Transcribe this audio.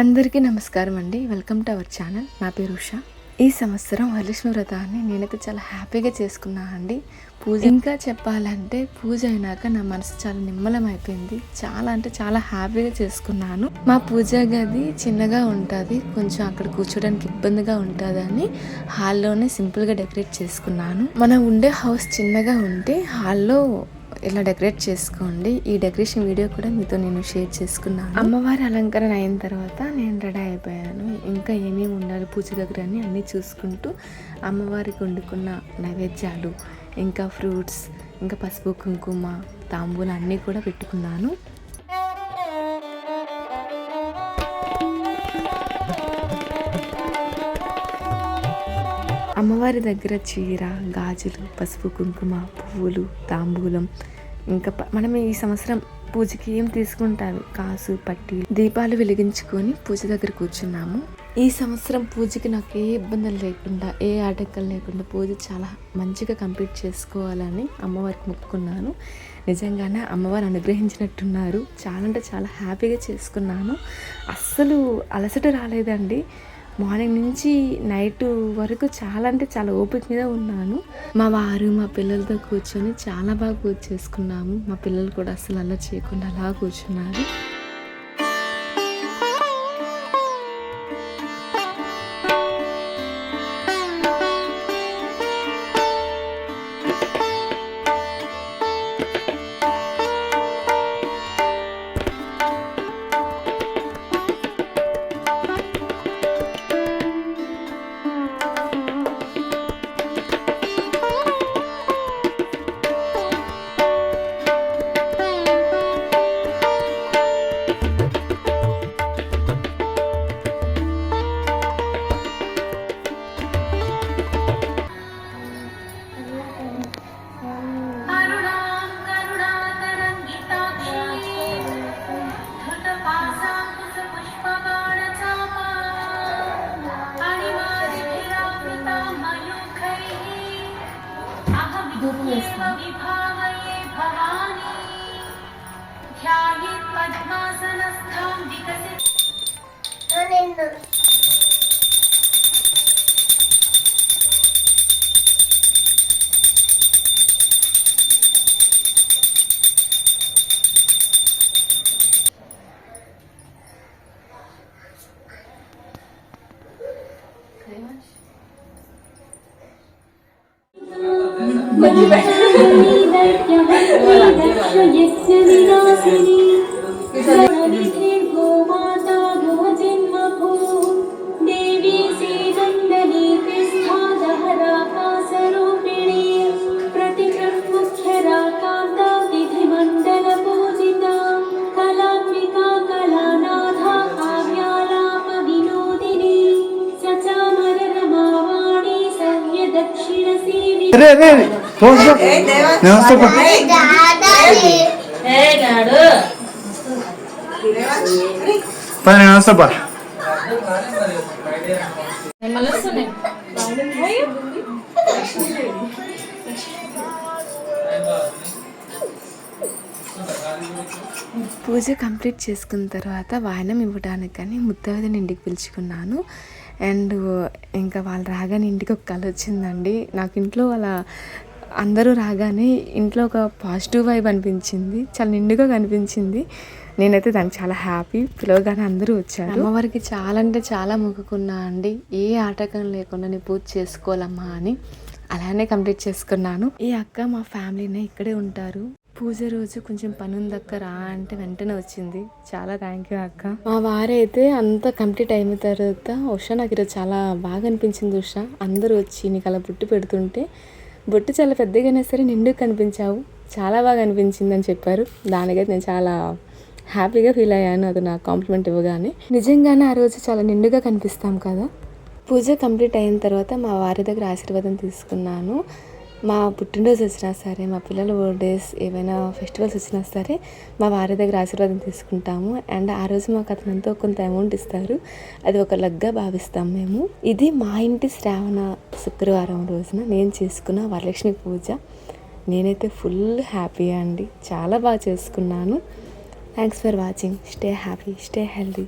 అందరికీ నమస్కారం అండి. Welcome to our channel. నా పేరు ఉష. ఈ సంవత్సరం వరలక్ష్మి వ్రతాన్ని నేనైతే చాలా హ్యాపీగా చేసుకున్నా అండి. పూజ ఇంకా చెప్పాలంటే పూజ అయినాక నా మనసు చాలా నిమ్మలం అయిపోయింది. చాలా అంటే చాలా హ్యాపీగా చేసుకున్నాను. మా పూజ గది చిన్నగా ఉంటుంది. కొంచెం అక్కడ కూర్చోడానికి ఇబ్బందిగా ఉంటుందని హాల్లోనే సింపుల్గా డెకరేట్ చేసుకున్నాను. మనం ఉండే హౌస్ చిన్నగా ఉంటే హాల్లో ఇలా డెకరేట్ చేసుకోండి. ఈ డెకరేషన్ వీడియో కూడా మీతో నేను షేర్ చేసుకున్నాను. అమ్మవారి అలంకరణ అయిన తర్వాత నేను రెడీ అయిపోయాను. ఇంకా ఏమేమి ఉండాలి పూజ దగ్గర అని అన్నీ చూసుకుంటూ అమ్మవారికి వండుకున్న నైవేద్యాలు ఇంకా ఫ్రూట్స్ ఇంకా పసుపు కుంకుమ తాంబూలు అన్నీ కూడా పెట్టుకున్నాను. అమ్మవారి దగ్గర చీర గాజులు పసుపు కుంకుమ పువ్వులు తాంబూలం ఇంకా మనం ఈ సంవత్సరం పూజకి ఏం తీసుకుంటారు కాసు పట్టి దీపాలు వెలిగించుకొని పూజ దగ్గర కూర్చున్నాము. ఈ సంవత్సరం పూజకి నాకు ఏ ఇబ్బందులు లేకుండా ఏ ఆటంకాలు లేకుండా పూజ చాలా మంచిగా కంప్లీట్ చేసుకోవాలని అమ్మవారికి మొక్కుకున్నాను. నిజంగానే అమ్మవారు అనుగ్రహించినట్టున్నారు. చాలా అంటే చాలా హ్యాపీగా చేసుకున్నాను. అస్సలు అలసట రాలేదండి. మార్నింగ్ నుంచి నైట్ వరకు చాలా అంటే చాలా ఓపిక మీద ఉన్నాను. మా వారు మా పిల్లలతో కూర్చొని చాలా బాగా పూజ చేసుకున్నాము మా పిల్లలు కూడా అసలు అలా చేయకుండా అలా కూర్చున్నారు. धूप में स्थान Thank you. రే రే. నమస్తే. పద పా. పూజ కంప్లీట్ చేసుకున్న తర్వాత వాయనం ఇవ్వడానికని ముత్తైదుని ఇంటికి పిలుచుకున్నాను. అండ్ ఇంకా వాళ్ళు రాగానే ఇంటికి ఒక కళ వచ్చిందండి. నాకు ఇంట్లో వాళ్ళ అందరూ రాగానే ఇంట్లో ఒక పాజిటివ్ వైబ్ అనిపించింది. చాలా నిండుగా కనిపించింది. నేనైతే దానికి చాలా హ్యాపీ పిలవగానే అందరూ వచ్చారు. అమ్మవారికి చాలా అంటే చాలా మొక్కుకున్నా అండి. ఏ ఆటకం లేకుండా నేను పూజ చేసుకోవాలమ్మా అని అలానే కంప్లీట్ చేసుకున్నాను. ఈ అక్క మా ఫ్యామిలీనే ఇక్కడే ఉంటారు. పూజ రోజు కొంచెం పని ఉందక్క రా అంటే వెంటనే వచ్చింది. చాలా థ్యాంక్ యూ అక్క. మా వారైతే అంతా కంప్లీట్ అయిన తర్వాత ఉషా నాకు ఈరోజు చాలా బాగా అనిపించింది ఉషా. అందరూ వచ్చి నీకు అలా బొట్టు పెడుతుంటే బొట్టు చాలా పెద్దగానే సరే నిండుగా కనిపించావు. చాలా బాగా అనిపించింది అని చెప్పారు. దానికైతే నేను చాలా హ్యాపీగా ఫీల్ అయ్యాను. అది నాకు కాంప్లిమెంట్ ఇవ్వగానే. నిజంగానే ఆ రోజు చాలా నిండుగా కనిపిస్తాం కదా. పూజ కంప్లీట్ అయిన తర్వాత మా వారి దగ్గర ఆశీర్వాదం తీసుకున్నాను. మా పుట్టినరోజు వచ్చినా సరే మా పిల్లల బర్త్డేస్ ఏవైనా ఫెస్టివల్స్ వచ్చినా సరే మా వారి దగ్గర ఆశీర్వాదం తీసుకుంటాము. అండ్ ఆ రోజు మాకు అతను ఎంతో కొంత అమౌంట్ ఇస్తారు. అది ఒక లగ్గా భావిస్తాం మేము. ఇది మా ఇంటి శ్రావణ శుక్రవారం రోజున నేను చేసుకున్న వరలక్ష్మి పూజ. నేనైతే ఫుల్ హ్యాపీ అండి. చాలా బాగా చేసుకున్నాను. Thanks for watching stay happy stay healthy